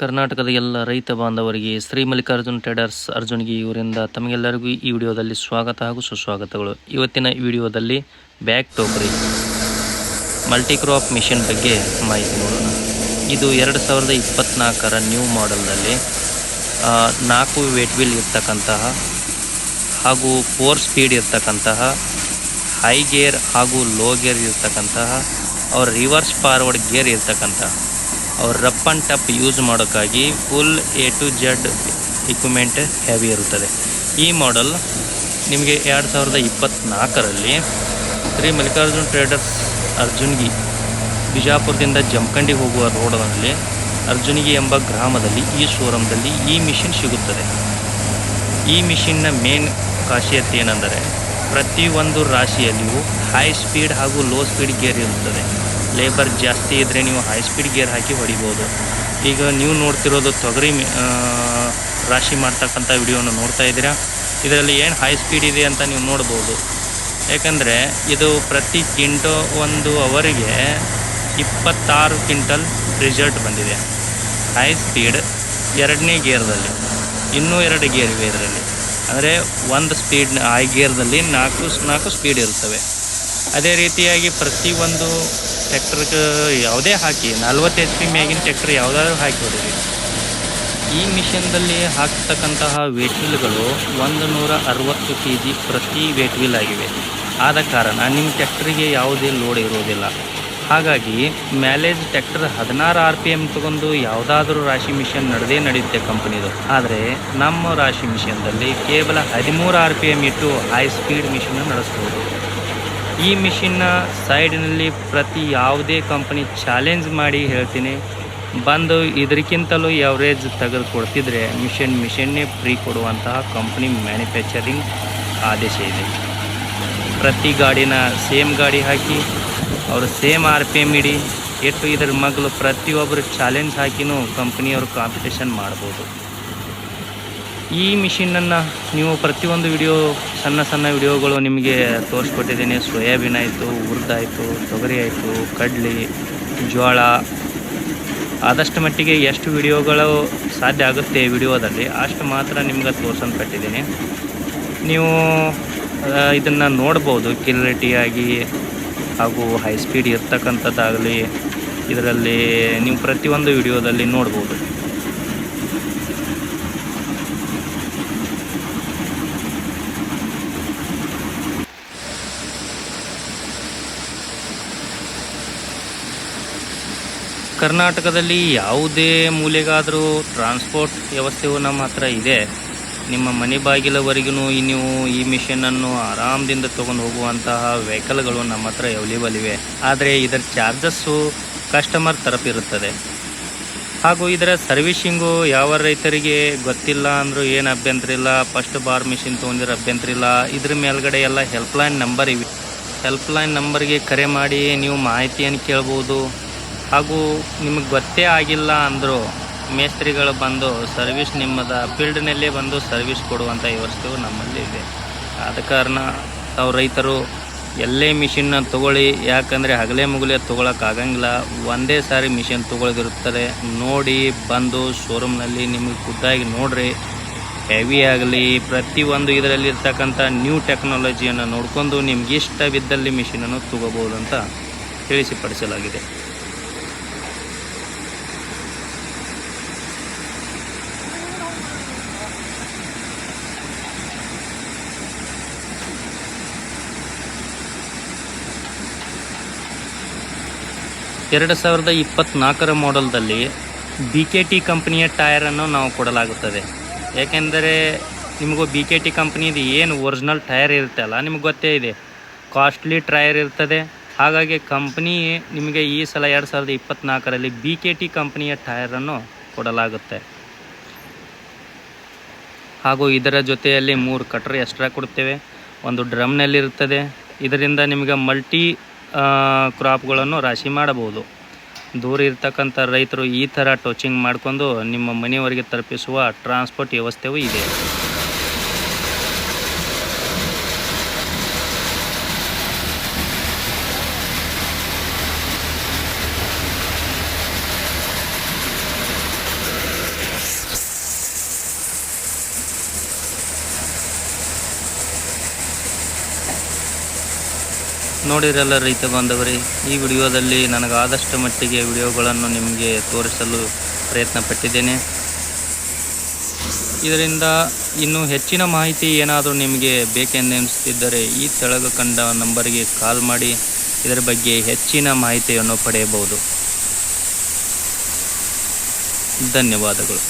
ಕರ್ನಾಟಕದ ಎಲ್ಲ ರೈತ ಬಾಂಧವರಿಗೆ ಶ್ರೀ ಮಲ್ಲಿಕಾರ್ಜುನ್ ಟ್ರೇಡರ್ಸ್ ಅರ್ಜುನ್ಗೆ ಇವರಿಂದ ತಮಗೆಲ್ಲರಿಗೂ ಈ ವಿಡಿಯೋದಲ್ಲಿ ಸ್ವಾಗತ ಹಾಗೂ ಸುಸ್ವಾಗತಗಳು. ಇವತ್ತಿನ ವಿಡಿಯೋದಲ್ಲಿ ಬ್ಯಾಕ್ ಟೋಕರಿ ಮಲ್ಟಿಕ್ರಾಪ್ ಮಿಷನ್ ಬಗ್ಗೆ ಮಾಹಿತಿ ನೋಡೋಣ. ಇದು ಎರಡು ಸಾವಿರದ ಇಪ್ಪತ್ತ್ನಾಲ್ಕರ ನ್ಯೂ ಮಾಡೆಲ್ನಲ್ಲಿ ನಾಲ್ಕು ವೇಟ್ ವೀಲ್ ಇರ್ತಕ್ಕಂತಹ ಹಾಗೂ ಫೋರ್ ಸ್ಪೀಡ್ ಇರ್ತಕ್ಕಂತಹ, ಹೈ ಗೇರ್ ಹಾಗೂ ಲೋ ಗೇರ್ ಇರ್ತಕ್ಕಂತಹ, ಅವ್ರ ರಿವರ್ಸ್ ಫಾರ್ವರ್ಡ್ ಗೇರ್ ಇರ್ತಕ್ಕಂತಹ ಅವ್ರ rough and tough use ಮಾಡೋಕ್ಕಾಗಿ full A to Z equipment heavy ಇರುತ್ತದೆ. ಈ ಮಾಡಲ್ ನಿಮಗೆ ಎರಡು ಸಾವಿರದ ಇಪ್ಪತ್ತ್ನಾಲ್ಕರಲ್ಲಿ ಶ್ರೀ ಮಲ್ಲಿಕಾರ್ಜುನ್ ಟ್ರೇಡರ್ಸ್ ಅರ್ಜುನ್ಗಿ ಬಿಜಾಪುರದಿಂದ ಜಮಖಂಡಿ ಹೋಗುವ ರೋಡ್ನಲ್ಲಿ ಅರ್ಜುನ್ಗಿ ಎಂಬ ಗ್ರಾಮದಲ್ಲಿ ಈ ಶೋರೂಮ್ದಲ್ಲಿ ಈ ಮಿಷಿನ್ ಸಿಗುತ್ತದೆ. ಈ ಮಿಷಿನ್ನ ಮೇನ್ ಖಾಸಿಯತ್ ಏನೆಂದರೆ ಪ್ರತಿಯೊಂದು ರಾಶಿಯಲ್ಲಿಯೂ ಹೈ ಸ್ಪೀಡ್ ಹಾಗೂ ಲೋ ಸ್ಪೀಡ್ ಗೇರ್ ಇರುತ್ತದೆ. ಲೇಬರ್ ಜಾಸ್ತಿ ಇದ್ದರೆ ನೀವು ಹೈ ಸ್ಪೀಡ್ ಗೇರ್ ಹಾಕಿ ಹೊಡಿಬೋದು. ಈಗ ನೀವು ನೋಡ್ತಿರೋದು ತೊಗರಿ ರಾಶಿ ಮಾಡ್ತಕ್ಕಂಥ ವಿಡಿಯೋನ ನೋಡ್ತಾ ಇದ್ದೀರಾ? ಇದರಲ್ಲಿ ಏನು ಹೈ ಸ್ಪೀಡ್ ಇದೆ ಅಂತ ನೀವು ನೋಡ್ಬೋದು. ಯಾಕಂದರೆ ಇದು ಪ್ರತಿ ಕ್ವಿಂಟೋ ಒಂದು ಅವರಿಗೆ ಇಪ್ಪತ್ತಾರು ಕ್ವಿಂಟಲ್ ರಿಸಲ್ಟ್ ಬಂದಿದೆ. ಹೈ ಸ್ಪೀಡ್ ಎರಡನೇ ಗೇರ್ದಲ್ಲಿ ಇನ್ನೂ ಎರಡು ಗೇರ್ ಇವೆ ಇದರಲ್ಲಿ. ಅಂದರೆ ಒಂದು ಸ್ಪೀಡ್ ಹೈ ಗೇರ್ದಲ್ಲಿ ನಾಲ್ಕು ನಾಲ್ಕು ಸ್ಪೀಡ್ ಇರ್ತವೆ. ಅದೇ ರೀತಿಯಾಗಿ ಪ್ರತಿಯೊಂದು ಟ್ಯಾಕ್ಟರ್ಗೆ ಯಾವುದೇ ಹಾಕಿ, ನಲ್ವತ್ತು ಎಚ್ ಪಿ ಮ್ಯಾಗಿನ ಟ್ಯಾಕ್ಟರ್ ಯಾವುದಾದ್ರೂ ಹಾಕಿ ಹೊಡೀರಿ ಈ ಮಿಷನ್ದಲ್ಲಿ ಹಾಕ್ತಕ್ಕಂತಹ ವೇಟ್ ವೀಲ್ಗಳು ಒಂದು ನೂರ ಅರವತ್ತು ಕೆ ಜಿ ಪ್ರತಿ ವೇಟ್ ವೀಲ್ ಆಗಿವೆ. ಆದ ಕಾರಣ ನಿಮ್ಮ ಟ್ಯಾಕ್ಟ್ರಿಗೆ ಯಾವುದೇ ಲೋಡ್ ಇರೋದಿಲ್ಲ ಹಾಗಾಗಿ ಮ್ಯಾಲೇಜ್ ಟ್ಯಾಕ್ಟರ್ ಹದಿನಾರು ಆರ್ ಪಿ ಎಂ ತಗೊಂಡು ಯಾವುದಾದ್ರೂ ರಾಶಿ ಮಿಷನ್ ನಡೆದೇ ನಡೆಯುತ್ತೆ ಕಂಪ್ನಿದು. ಆದರೆ ನಮ್ಮ ರಾಶಿ ಮಿಷನ್ದಲ್ಲಿ ಕೇವಲ ಹದಿಮೂರು ಆರ್ ಪಿ ಎಂ ಇಟ್ಟು ಹೈ ಸ್ಪೀಡ್ ಮಿಷನ್ ನಡೆಸ್ಬೋದು. ಈ ಮಿಷಿನ್ನ ಸೈಡಿನಲ್ಲಿ ಪ್ರತಿ ಯಾವುದೇ ಕಂಪನಿ ಚಾಲೆಂಜ್ ಮಾಡಿ ಹೇಳ್ತೀನಿ. ಬಂದು ಇದಕ್ಕಿಂತಲೂ ಎವರೇಜ್ ತೆಗೆದು ಕೊಡ್ತಿದ್ರೆ ಮಿಷನ್ ಮಿಷನ್ನೇ ಫ್ರೀ ಕೊಡುವಂತಹ ಕಂಪ್ನಿ ಮ್ಯಾನುಫ್ಯಾಕ್ಚರಿಂಗ್ ಆದೇಶ ಇದೆ. ಪ್ರತಿ ಗಾಡಿನ ಸೇಮ್ ಗಾಡಿ ಹಾಕಿ, ಅವರು ಸೇಮ್ ಆರ್ ಪಿ ಎಂ ಇಡಿ ಇಟ್ಟು ಇದ್ರ ಮಗಳು ಪ್ರತಿಯೊಬ್ಬರು ಚಾಲೆಂಜ್ ಹಾಕಿನೂ ಕಂಪ್ನಿಯವರು ಕಾಂಪಿಟೇಷನ್ ಮಾಡ್ಬೋದು. ಈ ಮಿಷಿನನ್ನು ನೀವು ಪ್ರತಿಯೊಂದು ವಿಡಿಯೋ, ಸಣ್ಣ ಸಣ್ಣ ವಿಡಿಯೋಗಳು ನಿಮಗೆ ತೋರಿಸ್ಕೊಟ್ಟಿದ್ದೀನಿ. ಸೋಯಾಬೀನ್ ಆಯಿತು ಉರ್ದಾಯಿತು ತೊಗರಿ ಆಯಿತು, ಕಡ್ಲಿ ಜೋಳ ಆದಷ್ಟು ಮಟ್ಟಿಗೆ ಎಷ್ಟು ವಿಡಿಯೋಗಳು ಸಾಧ್ಯ ಆಗುತ್ತೆ ವಿಡಿಯೋದಲ್ಲಿ, ಅಷ್ಟು ಮಾತ್ರ ನಿಮ್ಗೆ ಕೊಟ್ಟಿದ್ದೀನಿ ನೀವು ಇದನ್ನು ನೋಡ್ಬೋದು. ಕ್ಲಿಯರಿಟಿಯಾಗಿ ಹಾಗೂ ಹೈ ಸ್ಪೀಡ್ ಇರ್ತಕ್ಕಂಥದ್ದಾಗಲಿ, ಇದರಲ್ಲಿ ನೀವು ಪ್ರತಿಯೊಂದು ವಿಡಿಯೋದಲ್ಲಿ ನೋಡ್ಬೋದು. ಕರ್ನಾಟಕದಲ್ಲಿ ಯಾವುದೇ ಮೂಲೆಗಾದರೂ ಟ್ರಾನ್ಸ್ಪೋರ್ಟ್ ವ್ಯವಸ್ಥೆಯು ನಮ್ಮ ಹತ್ರ ಇದೆ. ನಿಮ್ಮ ಮನೆ ಬಾಗಿಲವರೆಗೂ ನೀವು ಈ ಮಿಷನನ್ನು ಆರಾಮದಿಂದ ತೊಗೊಂಡು ಹೋಗುವಂತಹ ವೆಹಿಕಲ್ಗಳು ನಮ್ಮ ಹತ್ರ ಅವೈಲೇಬಲ್ ಇವೆ. ಆದರೆ ಇದರ ಚಾರ್ಜಸ್ಸು ಕಸ್ಟಮರ್ ತರಪಿರುತ್ತದೆ ಹಾಗೂ ಇದರ ಸರ್ವಿಸಿಂಗು ಯಾವ ರೈತರಿಗೆ ಗೊತ್ತಿಲ್ಲ ಅಂದರೂ ಏನು ಅಭ್ಯಂತರ ಇಲ್ಲ ಫಸ್ಟ್ ಬಾರ್ ಮಿಷಿನ್ ತೊಗೊಂಡಿರೋ ಅಭ್ಯಂತರ ಇಲ್ಲ, ಇದ್ರ ಮೇಲ್ಗಡೆ ಎಲ್ಲ ಹೆಲ್ಪ್ಲೈನ್ ನಂಬರ್ ಇವೆ. ಹೆಲ್ಪ್ಲೈನ್ ನಂಬರ್ಗೆ ಕರೆ ಮಾಡಿ ನೀವು ಮಾಹಿತಿಯನ್ನು ಕೇಳ್ಬೋದು. ಹಾಗೂ ನಿಮಗೆ ಗೊತ್ತೇ ಆಗಿಲ್ಲ ಅಂದರೂ ಮೇಸ್ತ್ರಿಗಳು ಬಂದು ಸರ್ವಿಸ್ ನಿಮ್ಮದ ಫೀಲ್ಡ್ನಲ್ಲೇ ಬಂದು ಸರ್ವಿಸ್ ಕೊಡುವಂಥ ವ್ಯವಸ್ಥೆಯು ನಮ್ಮಲ್ಲಿ ಇದೆ. ಆದ ಕಾರಣ ತಾವು ರೈತರು ಎಲ್ಲೇ ಮಿಷಿನ್ನ ತಗೊಳ್ಳಿ, ಯಾಕಂದರೆ ಹಗಲೇ ಮುಗಲೇ ತೊಗೊಳಕ್ಕಾಗಂಗಿಲ್ಲ ಒಂದೇ ಸಾರಿ ಮಿಷಿನ್ ತೊಗೊಳೋದಿರುತ್ತದೆ. ನೋಡಿ ಬಂದು ಶೋರೂಮ್ನಲ್ಲಿ ನಿಮಗೆ ಖುದ್ದಾಗಿ ನೋಡಿರಿ. ಹೆವಿ ಆಗಲಿ, ಪ್ರತಿಯೊಂದು ಇದರಲ್ಲಿ ಇರ್ತಕ್ಕಂಥ ನ್ಯೂ ಟೆಕ್ನಾಲಜಿಯನ್ನು ನೋಡಿಕೊಂಡು ನಿಮ್ಗೆ ಇಷ್ಟವಿದ್ದಲ್ಲಿ ಮಿಷಿನನ್ನು ತೊಗೋಬೋದು ಅಂತ ತಿಳಿಸಿಪಡಿಸಲಾಗಿದೆ. ಎರಡು ಸಾವಿರದ ಇಪ್ಪತ್ತ್ನಾಲ್ಕರ ಮಾಡಲ್ದಲ್ಲಿ ಬಿ ಕೆ ಟಿ ಕಂಪ್ನಿಯ ಟೈರನ್ನು ನಾವು ಕೊಡಲಾಗುತ್ತದೆ. ಏಕೆಂದರೆ ನಿಮಗೂ ಬಿ ಕೆ ಟಿ ಕಂಪ್ನಿದು ಏನು ಒರಿಜಿನಲ್ ಟಯರ್ ಇರುತ್ತಲ್ಲ ನಿಮ್ಗೆ ಗೊತ್ತೇ ಇದೆ. ಕಾಸ್ಟ್ಲಿ ಟ್ರೈರ್ ಇರ್ತದೆ. ಹಾಗಾಗಿ ಕಂಪ್ನಿ ನಿಮಗೆ ಈ ಸಲ ಎರಡು ಸಾವಿರದ ಇಪ್ಪತ್ತ್ನಾಲ್ಕರಲ್ಲಿ ಬಿ ಕೆ ಟಿ ಕಂಪ್ನಿಯ ಟೈರನ್ನು ಕೊಡಲಾಗುತ್ತೆ. ಹಾಗೂ ಇದರ ಜೊತೆಯಲ್ಲಿ ಮೂರು ಕಟ್ರ್ ಎಕ್ಸ್ಟ್ರಾ ಕೊಡ್ತೇವೆ ಒಂದು ಡ್ರಮ್ನಲ್ಲಿರುತ್ತದೆ. ಇದರಿಂದ ನಿಮಗೆ ಮಲ್ಟಿ ಕ್ರಾಪ್ಗಳನ್ನು ರಾಶಿ ಮಾಡಬಹುದು. ದೂರ ಇರ್ತಕ್ಕಂಥ ರೈತರು ಈ ಥರ ಟೋಚಿಂಗ್ ಮಾಡಿಕೊಂಡು ನಿಮ್ಮ ಮನೆಯವರೆಗೆ ತಲುಪಿಸುವ ಟ್ರಾನ್ಸ್ಪೋರ್ಟ್ ವ್ಯವಸ್ಥೆಯೂ ಇದೆ. ನೋಡಿರಲ್ಲ ರೈತ ಬಾಂಧವರೇ, ಈ ವಿಡಿಯೋದಲ್ಲಿ ನನಗಾದಷ್ಟು ಮಟ್ಟಿಗೆ ವಿಡಿಯೋಗಳನ್ನು ನಿಮಗೆ ತೋರಿಸಲು ಪ್ರಯತ್ನ ಪಟ್ಟಿದ್ದೇನೆ ಇದರಿಂದ ಇನ್ನೂ ಹೆಚ್ಚಿನ ಮಾಹಿತಿ ಏನಾದರೂ ನಿಮಗೆ ಬೇಕೆಂದೆನಿಸುತ್ತಿದ್ದರೆ ಈ ತೆಳಗ ಕಂಡ ನಂಬರಿಗೆ ಕಾಲ್ ಮಾಡಿ, ಇದರ ಬಗ್ಗೆ ಹೆಚ್ಚಿನ ಮಾಹಿತಿಯನ್ನು ಪಡೆಯಬಹುದು. ಧನ್ಯವಾದಗಳು.